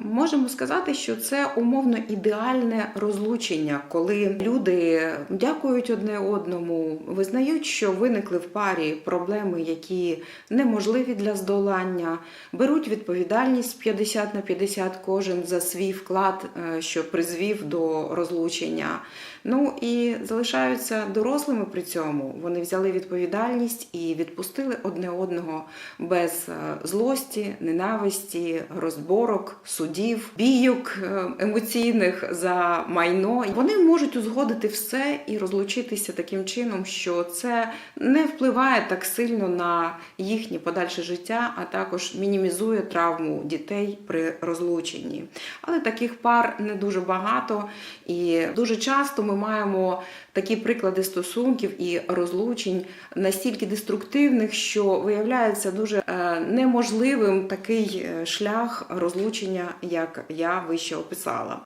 можемо сказати, що це умовно ідеальне розлучення, коли люди дякують одне одному, визнають, що виникли в парі проблеми, які неможливі для здолання, беруть відповідальність 50 на 50 кожен за свій вклад, е, що призвів до розлучення. Ну і залишаються дорослими при цьому. Вони взяли відповідальність і відпустили одне одного без е, злості, ненависті, розборок, судів, бійок е, емоційних за майно. Вони можуть узгодити все і розлучитися таким чином, що це не впливає так сильно на їхнє подальше життя, а також мінімізує травму дітей при розлученні. Але таких пар не дуже багато, і дуже часто ми маємо такі приклади стосунків і розлучень настільки деструктивних, що виявляється дуже е, неможливим такий е, шлях розлучення, як я вище описала.